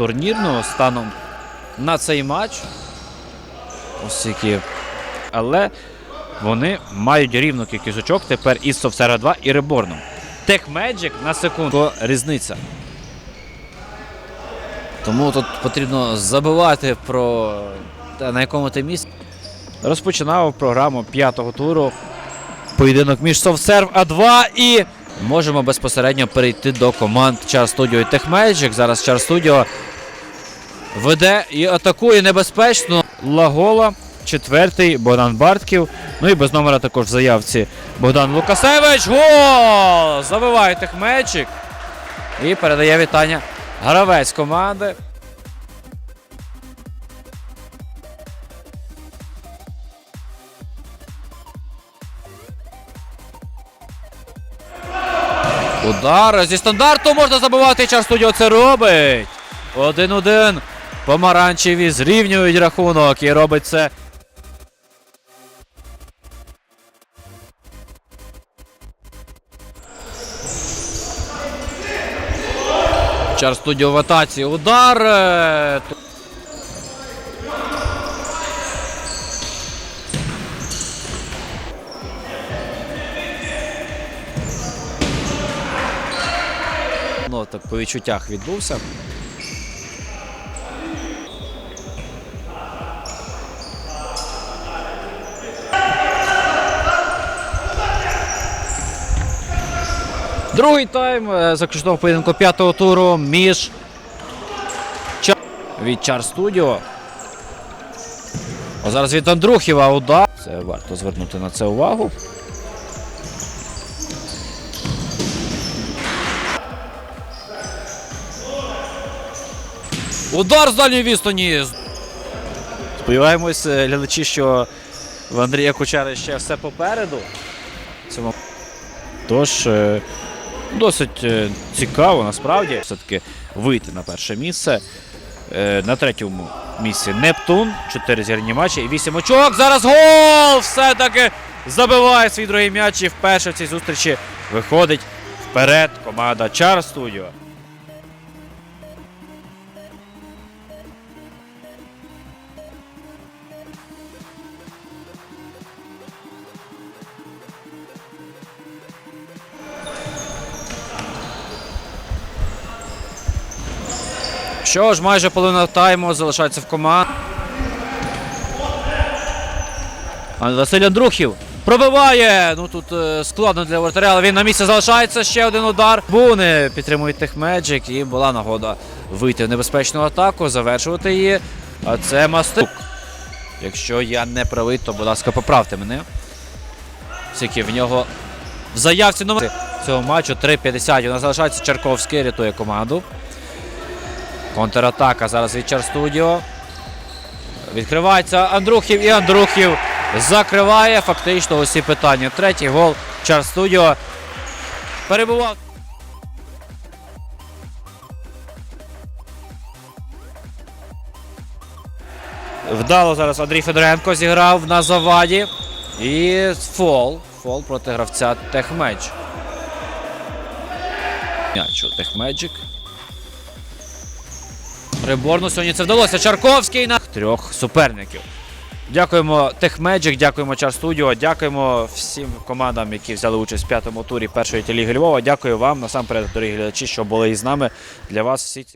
турнірну станом на цей матч. Ось які. Але вони мають рівну кількість очок тепер із Софсера 2 і Реборном. Техмеджик на секунду різниця. Тому тут потрібно забивати про те, на якому ти місці. Розпочинав програму п'ятого туру. Поєдинок між Софтсерв А2 і можемо безпосередньо перейти до команд Char Studio і Techmagic. Зараз Char Studio веде і атакує небезпечно Лагола. Четвертий Богдан Бартків. Ну і без номера також в заявці Богдан Лукасевич. Гол! Забиває Техмеджик. І передає вітання гравець команди. Удар зі стандарту можна забивати. Чар студіо це робить. 1-1. Помаранчеві зрівнюють рахунок і робить це. Чар студіо в атаці. Удар. е, Ну, так по відчуттях відбувся. Другий тайм е, заключного поєдинку п'ятого туру між від Чар Студіо. А зараз від Андрухіва удар. Це варто звернути на це увагу. Удар з дальньої відстані. Сподіваємось, е, глядачі, що в Андрія Кучари ще все попереду. Тож е, досить е, цікаво насправді все-таки вийти на перше місце. Е, На третьому місці Нептун. Чотири зірні матчі і 8 очок. Зараз гол! Все-таки забиває свій другий м'яч і вперше в цій зустрічі виходить вперед команда Чар Студіо. Що ж, майже половина тайму залишається в команді. Василь Андрухів пробиває. Ну тут е, складно для воротаря, але він на місці залишається. Ще один удар. Буни підтримують Техмеджик і була нагода вийти в небезпечну атаку, завершувати її. А це Мастук. Якщо я не правий, то будь ласка, поправте мене. Скільки в нього в заявці номер цього матчу 3.50. У нас залишається Чарковський, рятує команду. Контратака зараз від Чар Студіо. Відкривається Андрухів і Андрухів закриває фактично усі питання. Третій гол Чар Студіо. Перебував. Вдало зараз Андрій Федоренко зіграв на заваді. І фол. Фол проти гравця Техмедж. Техмеджик. Реборну сьогодні це вдалося. Чарковський на трьох суперників. Дякуємо Техмеджик, дякуємо Чар Студіо, дякуємо всім командам, які взяли участь в п'ятому турі першої ліги Львова. Дякую вам насамперед, дорогі глядачі, що були із нами. Для вас всі ці.